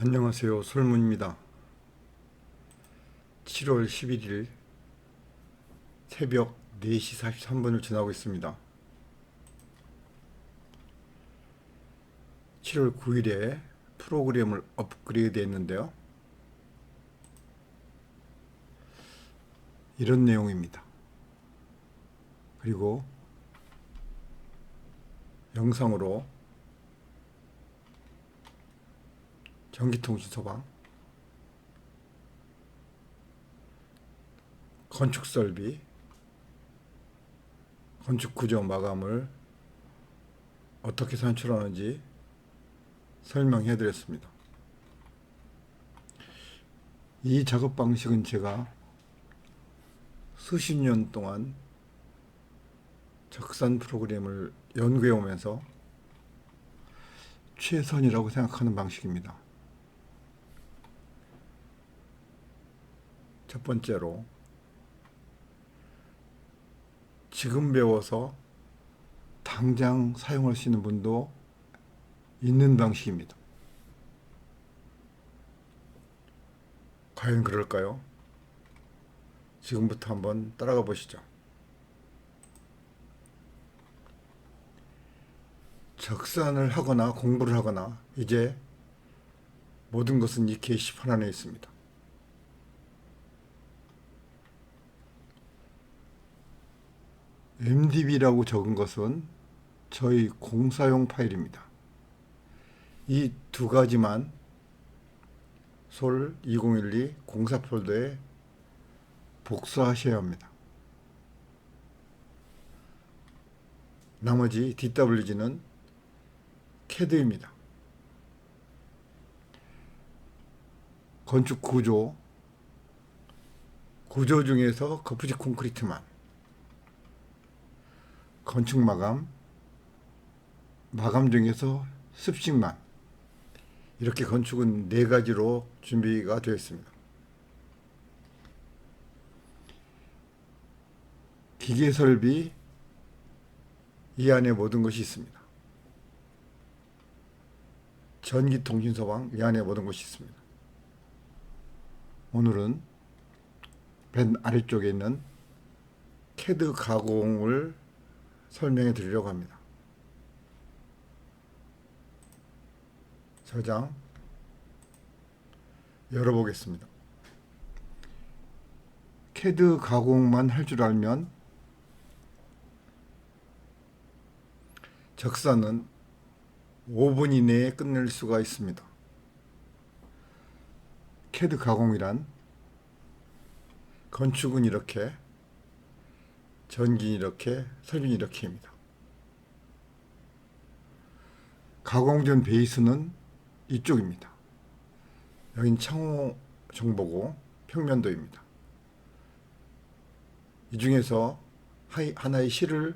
안녕하세요. 솔문입니다. 7월 11일 새벽 4시 43분을 지나고 있습니다. 7월 9일에 프로그램을 업그레이드 했는데요. 이런 내용입니다. 그리고 영상으로 전기통신 소방, 건축 설비, 건축 구조 마감을 어떻게 산출하는지 설명해 드렸습니다. 이 작업 방식은 제가 수십 년 동안 적산 프로그램을 연구해 오면서 최선이라고 생각하는 방식입니다. 첫 번째로 지금 배워서 당장 사용할 수 있는 분도 있는 방식입니다. 과연 그럴까요? 지금부터 한번 따라가 보시죠. 적산을 하거나 공부를 하거나 이제 모든 것은 이 게시판 안에 있습니다. MDB라고 적은 것은 저희 공사용 파일입니다. 이 두 가지만 솔 2012 공사 폴더에 복사하셔야 합니다. 나머지 DWG는 CAD입니다. 건축 구조, 구조 중에서 거푸집 콘크리트만 건축 마감, 마감 중에서 습식만 이렇게 건축은 네 가지로 준비가 되어 있습니다. 기계 설비 이 안에 모든 것이 있습니다. 전기 통신 소방 이 안에 모든 것이 있습니다. 오늘은 맨 아래쪽에 있는 캐드 가공을 설명해 드리려고 합니다. 저장 열어보겠습니다. 캐드 가공만 할 줄 알면 적사는 5분 이내에 끝낼 수가 있습니다. 캐드 가공이란 건축은 이렇게 전기는 이렇게, 설비는 이렇게입니다. 가공된 베이스는 이쪽입니다. 여긴 창호 정보고 평면도입니다. 이 중에서 하나의 실을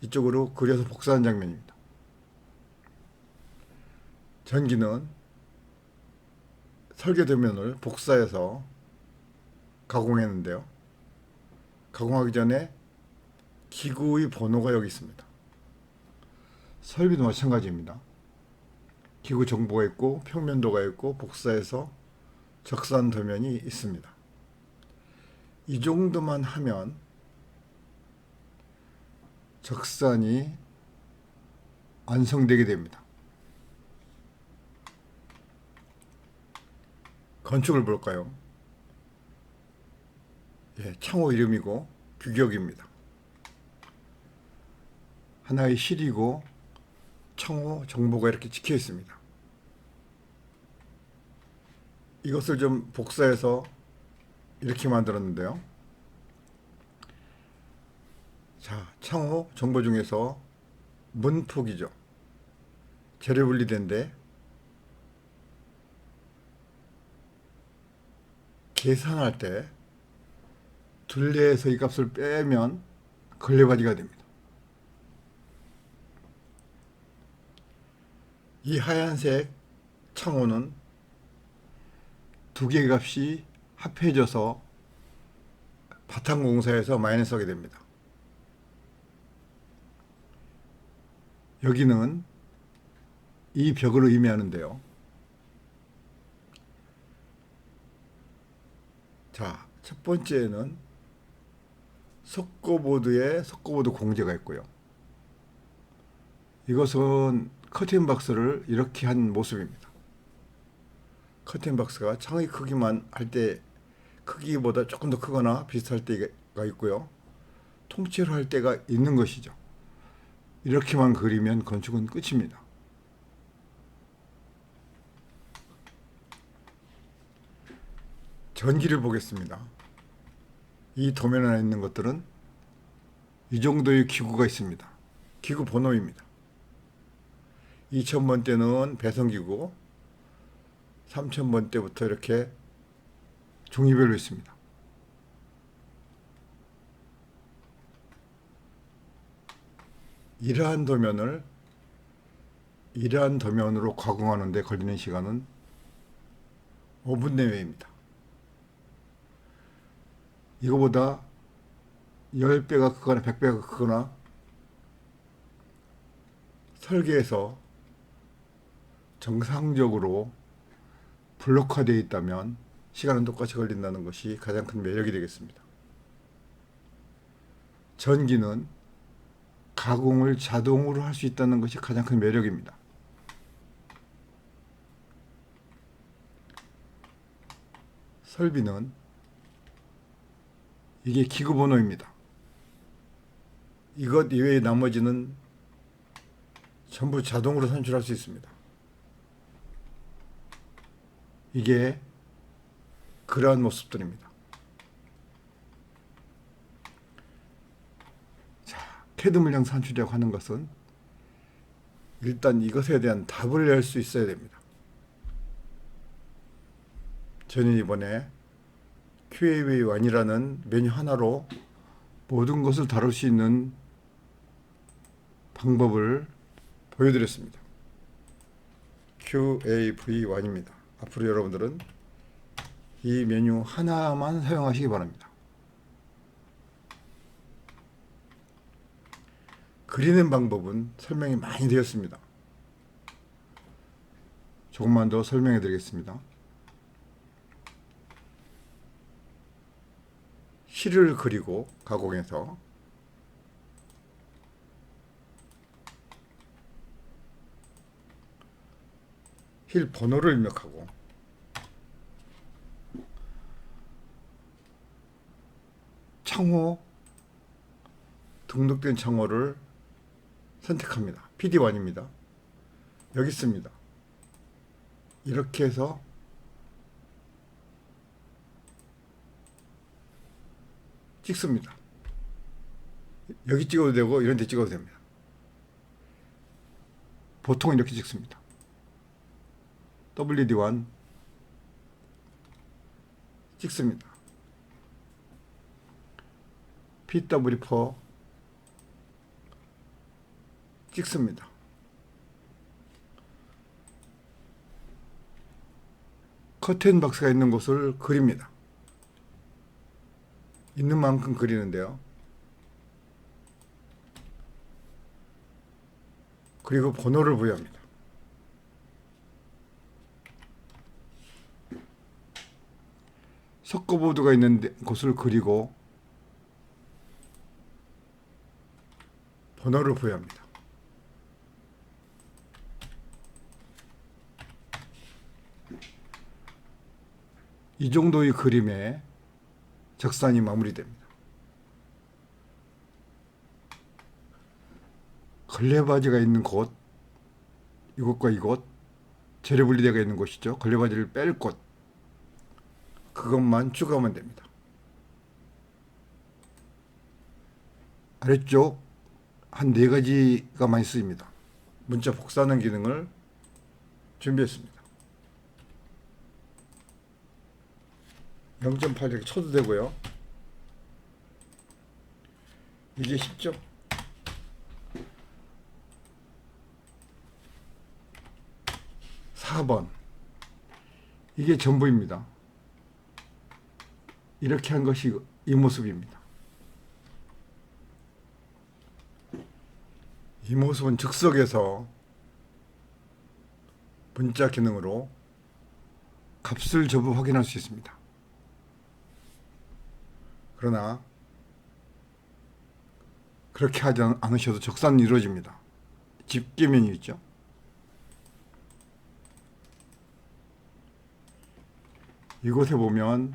이쪽으로 그려서 복사한 장면입니다. 전기는 설계도면을 복사해서 가공했는데요. 가공하기 전에 기구의 번호가 여기 있습니다. 설비도 마찬가지입니다. 기구 정보가 있고 평면도가 있고 복사해서 적산 도면이 있습니다. 이 정도만 하면 적산이 완성되게 됩니다. 건축을 볼까요? 예, 창호 이름이고 규격입니다. 하나의 실이고 창호 정보가 이렇게 찍혀 있습니다. 이것을 좀 복사해서 이렇게 만들었는데요. 자, 창호 정보 중에서 문폭이죠. 재료 분리된데 계산할 때 둘레에서 이 값을 빼면 걸레바지가 됩니다. 이 하얀색 창호는 두 개의 값이 합해져서 바탕공사에서 마이너스하게 됩니다. 여기는 이 벽을 의미하는데요. 자, 첫 번째는 석고보드에 석고보드 공제가 있고요. 이것은 커튼 박스를 이렇게 한 모습입니다. 커튼 박스가 창의 크기만 할 때 크기보다 조금 더 크거나 비슷할 때가 있고요. 통째로 할 때가 있는 것이죠. 이렇게만 그리면 건축은 끝입니다. 전기를 보겠습니다. 이 도면 안에 있는 것들은 이 정도의 기구가 있습니다. 기구 번호입니다. 2000번 때는 배선기구, 3000번 때부터 이렇게 종류별로 있습니다. 이러한 도면을 이러한 도면으로 가공하는데 걸리는 시간은 5분 내외입니다. 이거보다 10배가 크거나 100배가 크거나 설계에서 정상적으로 블록화되어 있다면 시간은 똑같이 걸린다는 것이 가장 큰 매력이 되겠습니다. 전기는 가공을 자동으로 할 수 있다는 것이 가장 큰 매력입니다. 설비는 이게 기구 번호입니다. 이것 이외의 나머지는 전부 자동으로 산출할 수 있습니다. 이게 그러한 모습들입니다. 자, 캐드 물량 산출이라고 하는 것은 일단 이것에 대한 답을 낼 수 있어야 됩니다. 저는 이번에 QAV1이라는 메뉴 하나로 모든 것을 다룰 수 있는 방법을 보여드렸습니다. QAV1입니다. 앞으로 여러분들은 이 메뉴 하나만 사용하시기 바랍니다. 그리는 방법은 설명이 많이 되었습니다. 조금만 더 설명해 드리겠습니다. 실을 그리고 가공해서 힐 번호를 입력하고 창호 등록된 창호를 선택합니다. PD1입니다. 여기 있습니다. 이렇게 해서 찍습니다. 여기 찍어도 되고 이런 데 찍어도 됩니다. 보통은 이렇게 찍습니다. WD1 찍습니다. PW4 찍습니다. 커튼 박스가 있는 곳을 그립니다. 있는 만큼 그리는데요. 그리고 번호를 부여합니다. 석고보드가 있는 데- 곳을 그리고 번호를 부여합니다. 이 정도의 그림에 적산이 마무리됩니다. 걸레바지가 있는 곳, 이곳과 이곳, 재래 분리대가 있는 곳이죠. 걸레바지를 뺄 곳, 그것만 추가하면 됩니다. 아래쪽 한 네 가지가 많이 쓰입니다. 문자 복사하는 기능을 준비했습니다. 0.8 이렇게 쳐도 되고요. 이게 쉽죠? 사번 이게 전부입니다. 이렇게 한 것이 이 모습입니다. 이 모습은 즉석에서 문자 기능으로 값을 전부 확인할 수 있습니다. 그러나 그렇게 하지 않- 않으셔도 적산은 이루어집니다. 집계면이 있죠. 이곳에 보면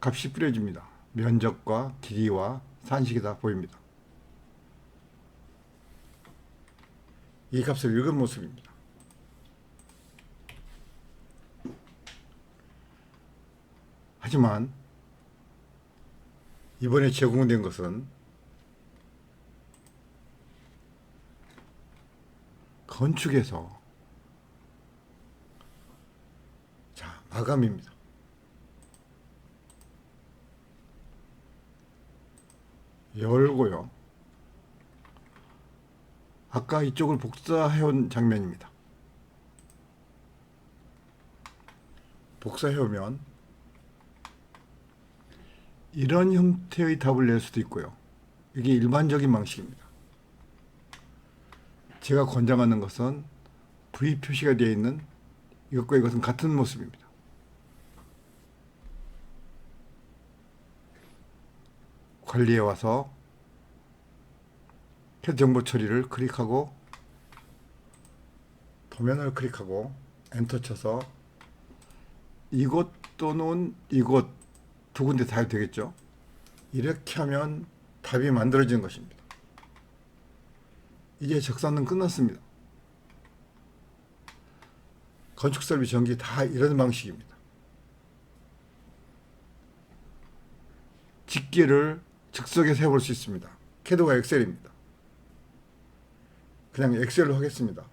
값이 뿌려집니다. 면적과 길이와 산식이 다 보입니다. 이 값을 읽은 모습입니다. 하지만 이번에 제공된 것은 건축에서 자 마감입니다. 열고요. 아까 이쪽을 복사해온 장면입니다. 복사해오면 이런 형태의 답을 낼 수도 있고요. 이게 일반적인 방식입니다. 제가 권장하는 것은 V 표시가 되어 있는 이것과 이것은 같은 모습입니다. 관리에 와서 캐드 정보 처리를 클릭하고 도면을 클릭하고 엔터 쳐서 이곳 또는 이곳 두 군데 다 해도 되겠죠. 이렇게 하면 답이 만들어지는 것입니다. 이제 적산은 끝났습니다. 건축 설비 전기 다 이런 방식입니다. 집계를 즉석에서 해볼 수 있습니다. 캐드와 엑셀입니다. 그냥 엑셀로 하겠습니다.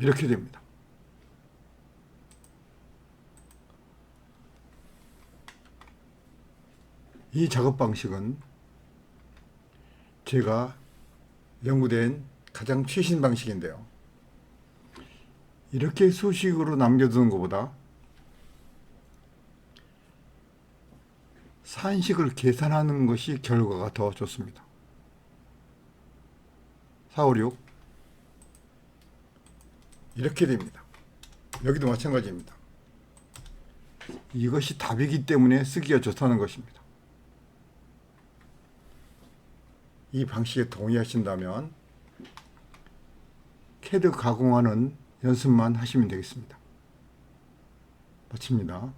이렇게 됩니다. 이 작업 방식은 제가 연구된 가장 최신 방식인데요. 이렇게 수식으로 남겨두는 것보다 산식을 계산하는 것이 결과가 더 좋습니다. 4, 5, 6 이렇게 됩니다. 여기도 마찬가지입니다. 이것이 답이기 때문에 쓰기가 좋다는 것입니다. 이 방식에 동의하신다면 캐드 가공하는 연습만 하시면 되겠습니다. 마칩니다.